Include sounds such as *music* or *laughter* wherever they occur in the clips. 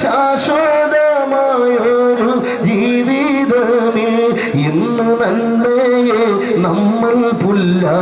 ശാശ്വതമായൊരു ജീവിതമിൽ ഇന്ന് നന്മയെ നമ്മൾ പുല്ലാക്കിയാൽ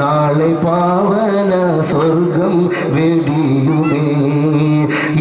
നാളെ പാവന സ്വർഗം വെടിയുമേ.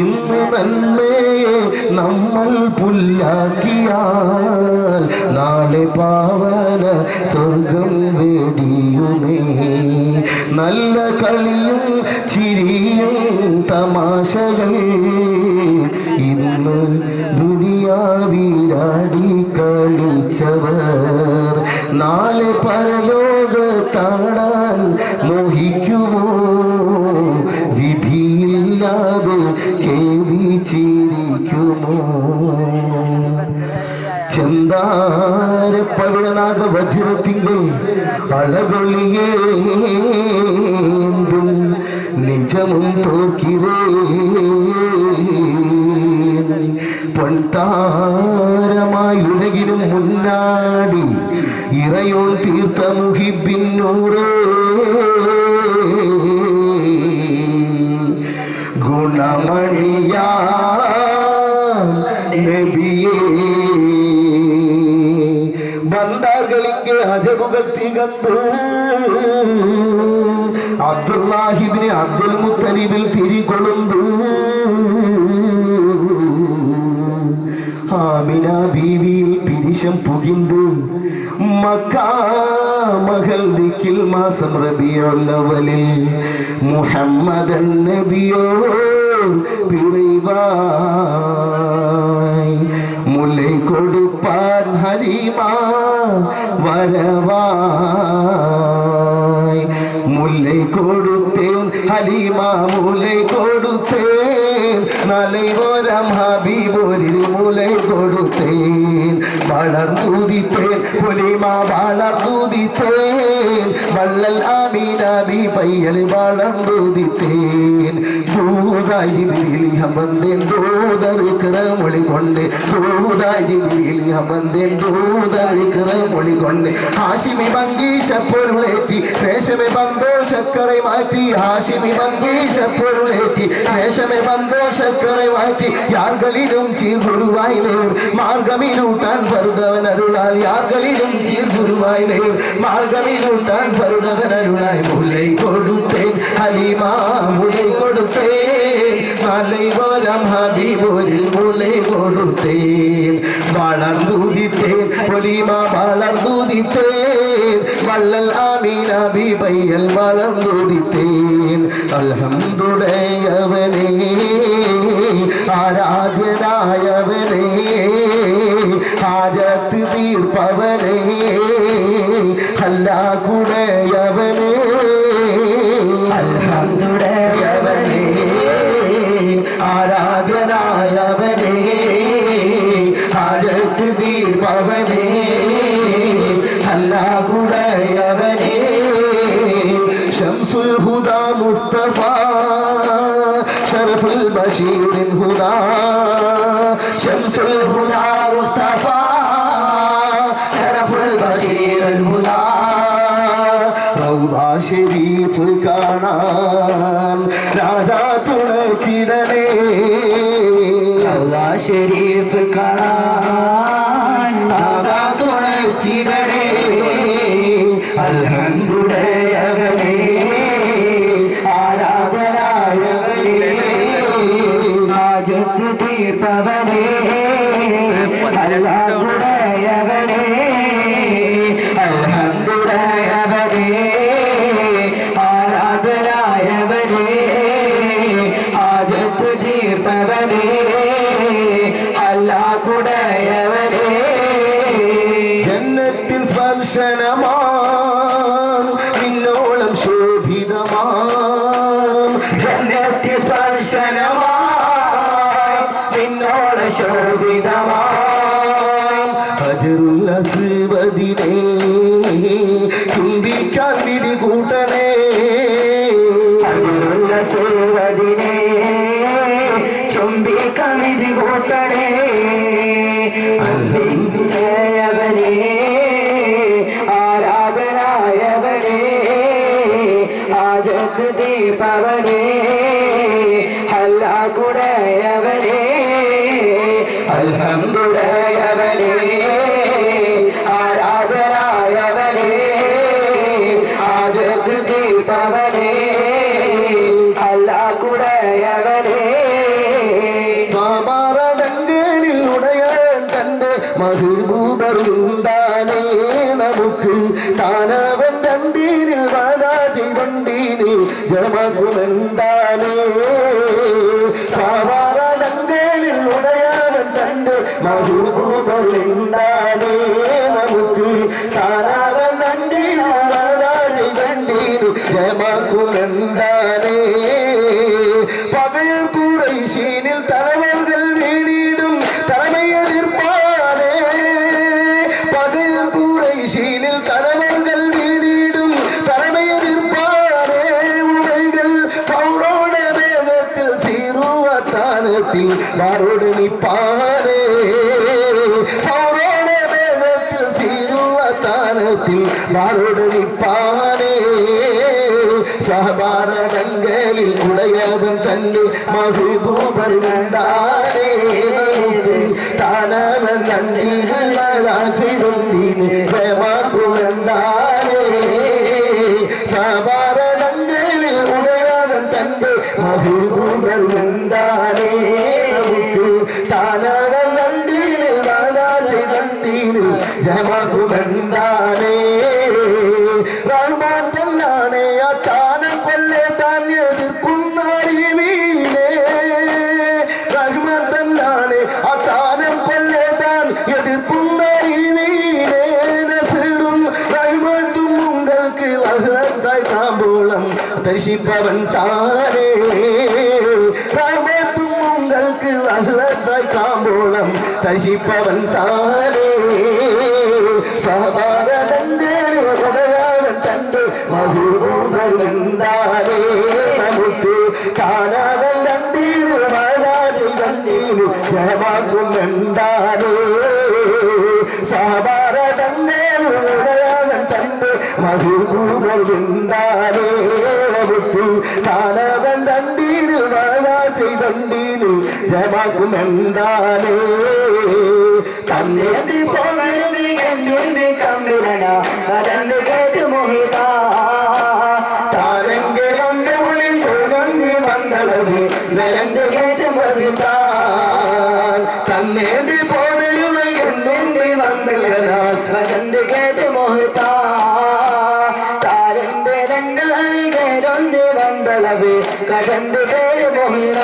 ഇന്ന് നന്മയെ നമ്മൾ പുല്ലാക്കിയാൽ നാളെ പാവന സ്വർഗം വെടിയുമേ. നല്ല കളിയും പരലോകത്താടാൻ മോഹിക്കുമോ? വിധിയില്ലാതെ ഖേദിച്ചിരിക്കുമോ ചെന്താരപ്പഴനാക വജ്രത്തിങ്കൾ അളകൊള്ളിയേന്തും നിജമും തോക്കിരേ. പൊൻതാരമായി ഉലകിലും മുന്നാടി ഇറയോൺ തീർത്ത മുഹിബിന്നൂറ് ഗുണമണിയാ നബിയേ. ബന്ധാർകളിങ്കെ അജബുകൾ തികന്ന് അബ്ദുല്ലാഹിബിന് അബ്ദുൽ മുത്തലിബിൽ തിരികൊളുമ്പ് ആമിന ബീവിയിൽ പിരിശം പുകിന്ത്. மக்கா മകൾ ദിക്കിൽ മാസം റബിയുള്ളവലിൽ മുഹമ്മദൻ നബിയോ പിറവായി മുല്ലൈ കൊടുപ്പാൻ ഹരിമാ വരവായി മുല്ലൈ കൊടുത്തേ ஹலிமா முல்லை கொடுத்தேன் நலைவோரம் ஹபீபோரில் முல்லை கொடுத்தேன் வளர்ந்துதித்தேன் புலிமா வளர்ந்துதித்தேன் வள்ளல் ஆமீனாபி பையல் வளர்ந்துதித்தேன் தூதாய் ஜிபிரிலியம் வந்தேன் தூதருக்கிற மொழி கொண்டு தூதாய் ஜிபிரிலியம் வந்தேன் தூதருக்கிற மொழி கொண்டு ஆசிமி மங்கீஷ பொருளேற்றி ரேஷமே பந்தோ சக்கரை மாற்றி ஆசிமி மங்கீஷ பொருளேற்றி ரேஷமே பந்தோ சக்கரை மாற்றி யார்களிலும் சீர்குருவாய் நேர் மார்கமிலூட்டான் பருதவன் அருளால் யார்களிலும் சீர்குருவாய் நேர் மார்கமிலூட்டான் பருதவன் அருளாய் முல்லை கொடுத்தேன் ஹலிமா முல்லை கொடுத்தேன் மலை வரம் ஹபீபோரில் முல்லை கொடுத்தேன் வளர்ந்துதித்தேன் பொலிமா வளர்ந்துதித்தேன் വള്ളൽ ആമീന ബിബയ്യൽ വളർന്നുതിത്തേൻ അൽഹംദുടയവനെ ആരാധ്യനായവനെ ഹാജത്ത് തീർപ്പവനെ അല്ലാ കുടയ அவரே ചുംബിക്കാൻ വിധി കൂട്ടണേ മഹിബൂബറുണ്ടാനേ നമുക്ക്. താനവൻ രണ്ടീനിൽ വാദാ ചെയ്തണ്ടീനിൽ ജമകുമെന്താനേ. സ്വാമാറടങ്കലിൽ ഉടയാവൻ തന്റെ മഹിബൂബറുണ്ടാനേ നമുക്ക്. താനാവൻ രണ്ടീനിൽ വാദാ വണ്ടീനിൽ ജമകുമെന്താനേ. மறுடு நிப்பாரே. பௌரோட வேதத்தில் சீருவத்தாரத்தில் மறுடு நிப்பாரே. சபாரணங்களில் உடையவன் தன்னை மகிபூபர் கண்டாரே தானவன் நன்றி ராசி தொண்டின் குழந்தை மகுடந்தானே ரகுமான் தன்னானே அத்தான கொல்லே தான் எதிர்க்கும் அறிவீனே ரகுமான் தன்னானே? அத்தான கொல்லே தான் எதிர்க்கும் அறிவீனே நசிரும் ரகுமான் தும் உங்களுக்கு அகலந்தாய் தாம்பூலம் தரிசிப்பவன் தானே. ரகுமான் உங்களுக்கு அகலந்தாய் தாம்பூலம் தரிசிப்பவன் தானே. സഹപാരതന്റെ ഉടയാവൻ തന്റെ മഹൂബരുണ്ടാനേ നമുക്ക് കാണാവൻ കണ്ടീന് മാരാജി കണ്ടീന് ജയമാക്കുന്നുണ്ടാനേ സഹപാരതന്റെ ഉടയാവൻ തന്റെ മഹൂബരുണ്ടാനേ നമുക്ക് കാണാവൻ കണ്ടീന് മാരാജി കണ്ടീന് ജയമാക്കുന്നുണ്ടാനേ തന്നെ പോകരുത് എഞ്ചുണ്ട് കമ്പിലന വരണ്ട് കേട്ട് മോഹിത. താരങ്കെ വന്ന വിളി കൊലങ്ങി വന്നളവ് വരണ്ട് കേട്ട് മോഹിത തന്നേണ്ടി പോതരുവ എന്നുണ്ടി വന്നില്ലനാൽ വരണ്ട് കേട്ട് മോഹിത. താരന്റെ രണ്ടായി കേരൊന്ന് വന്തളവ് കടണ്ട് പേര് മോഹിത.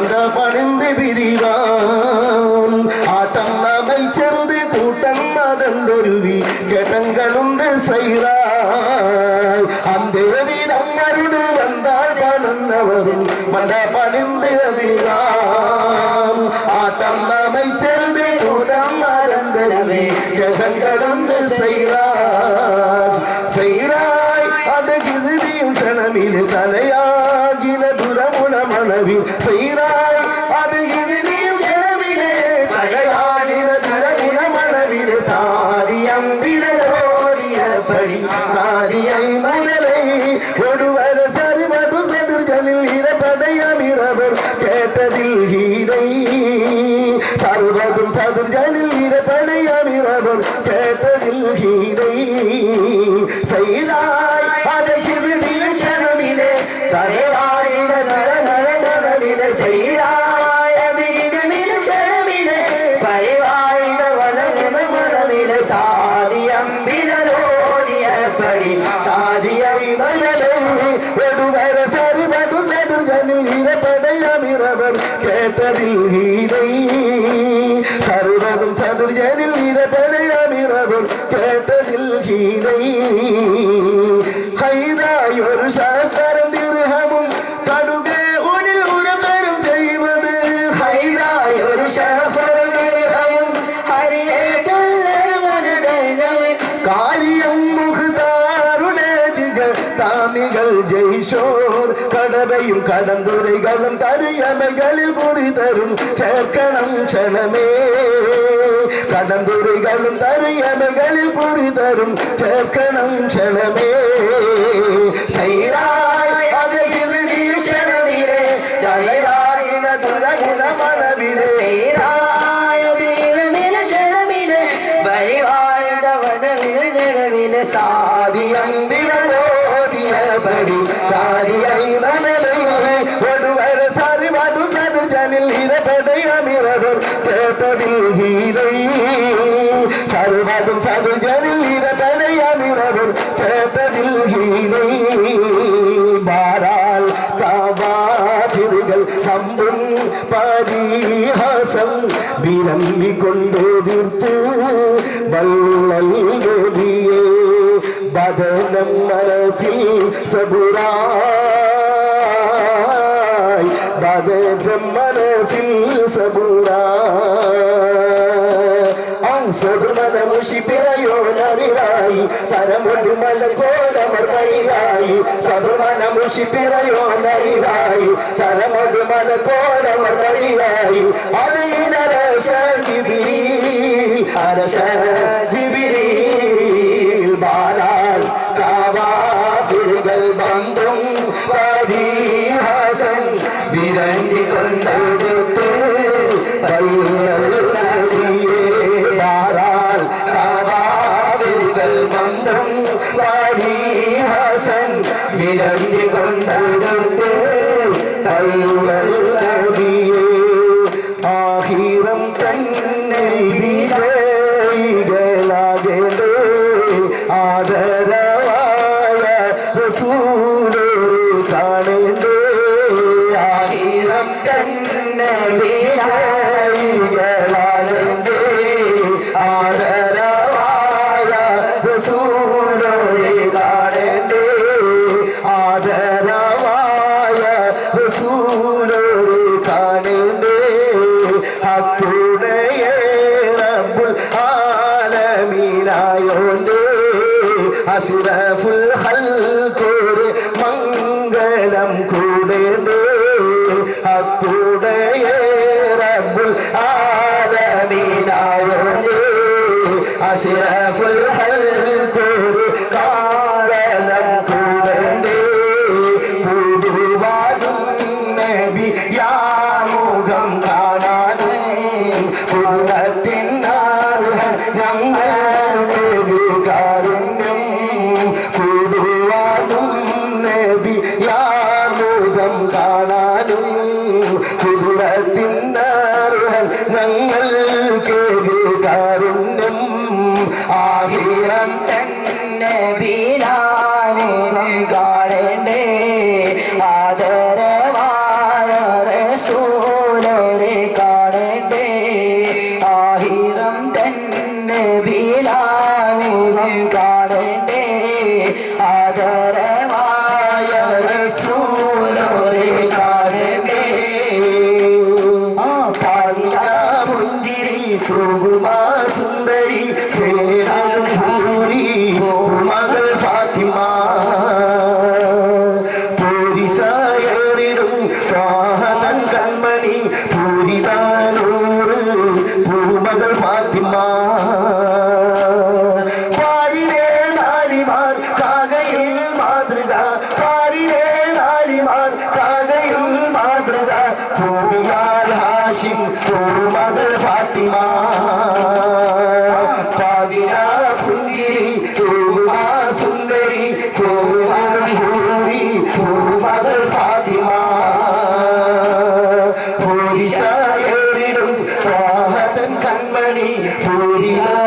வந்த பணிந்து பிரிவான். ஆட்டம் நாமை சேர்ந்து கூட்டம் மதந்தொருவி கேட்டங்களுண்டு செய்தார் அந்த நம்மருடு வந்தால் பணந்தவரும் வந்த பணிந்து அறிவான் ஆட்டம் நாமை சேர்ந்து கூட்டம் மதந்தொருவி கேட்டங்களுண்டு செய்தார் செய்தாய் அது கிருதியும் கணமில் தலையாகின புறமுள மனவில் செய் கணவர் கேட்டதில் ஹீரை சர்வதும் சதுர்ஜனில் இரப்பனை அமிரவர் கேட்டதில் ஹீரை செய்தாய் அதை திருதிய சனமிலே தலைவாயிட நல நல சனமிலே செய்தாய் உலகினை ஹைராயொரு சாஸ்தரம் திருஹமும் கடுகே உனில் உரந்தரும் செய்வது. ஹைராயொரு சாஸ்தரம் திருஹமும் ஹரியே கல்லருவது தைனமே காரியம் முகுதாருணேதிகள் தாமிகள் ஜெய்ஷோர். கடவையும் கடந்துரைகளும் தரியமைகளில் குறி தரும் சேர்க்கணம் சனமே. തമ്പുരികളും തറിയമകളിൽ കുറി തരും ചേർക്കണം ക്ഷണമേ. സൈരാ സബൂറായി മനസ്സിൽ സബൂറായി സബുമന മുഷി പിറയോ നറിവായി സരമൊരു മല കോലമർ കഴിവായി സബുമന മുഷി പിറയോ നറിവായി സരമൊരു മല കോലമർ കഴിവായി അതിനരശ ജിബിരി അരശ ജിബിരി മന്ത്രം വാരി ഹസൻ വിരഞ്ഞുകൊണ്ടടുത്ത് കൈകൾ ഹക്കുടയ റബ്ബുൽ ആലമീനായോന്റെ അസ്റഫുൽ ഖൽഖുൽ দেবী ইয়া *laughs* que കുരിശ ഏറിടും കൺമണി പൂരിത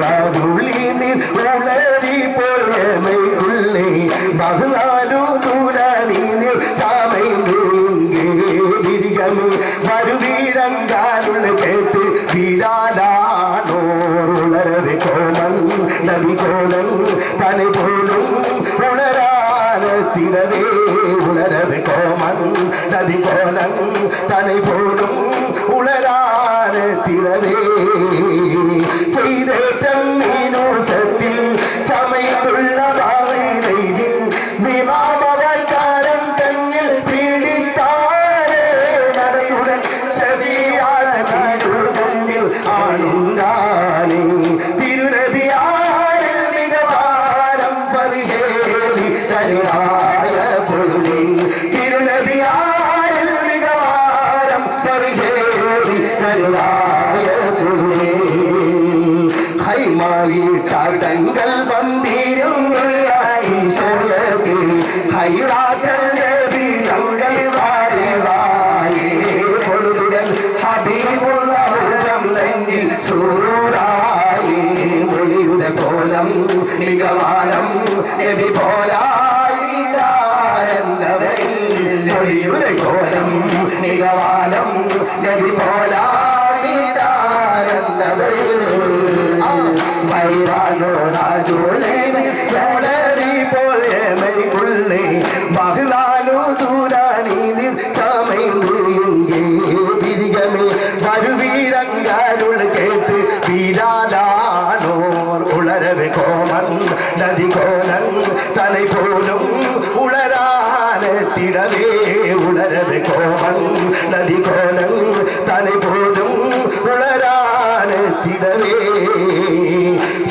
வாருளினில் உளறி பொழமைக்குள்ளே பகலாலோ தூரனில் சாமைந்து இங்கே விரிகமே வருவீரங்காருள் கேட்டு வீராடானோர் உளரவே கோணன் நதி கோணன் தனை போலும் உளர காலத்திடவே உலரவு கோமன் நதி கோலன் தனை போலும் உலரான திறவே செய்தேற்றம் மீனோசத்தில் சமைத்துள்ள பாதை நெய்தில் சிவாமகன் காரம் தன்னில் பீடித்தாரே நடையுடன் செவியான தன்னில் ஆணும்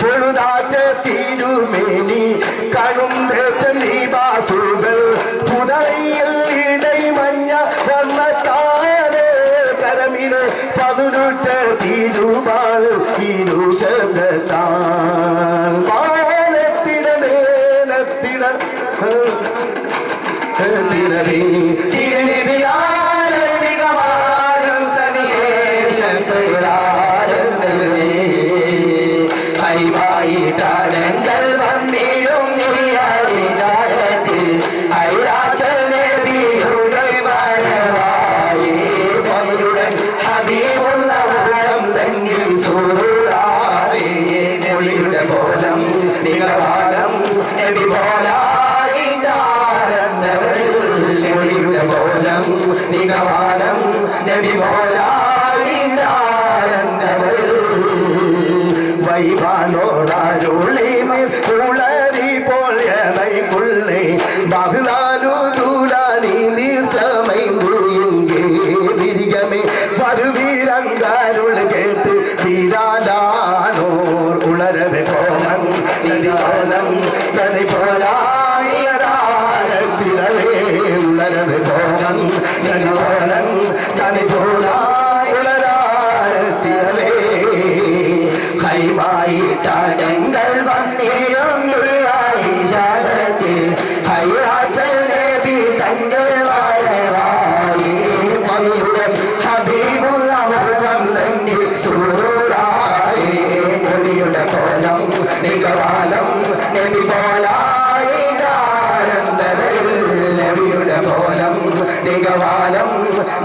പൊഴുതാറ്റ തിരുമേനി കഴുന്തേറ്റ നീ വാസുകൾ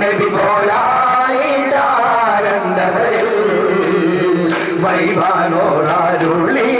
നബി പോലായിട്ടാരന്തവരിൽ ആനന്ദവരിൽ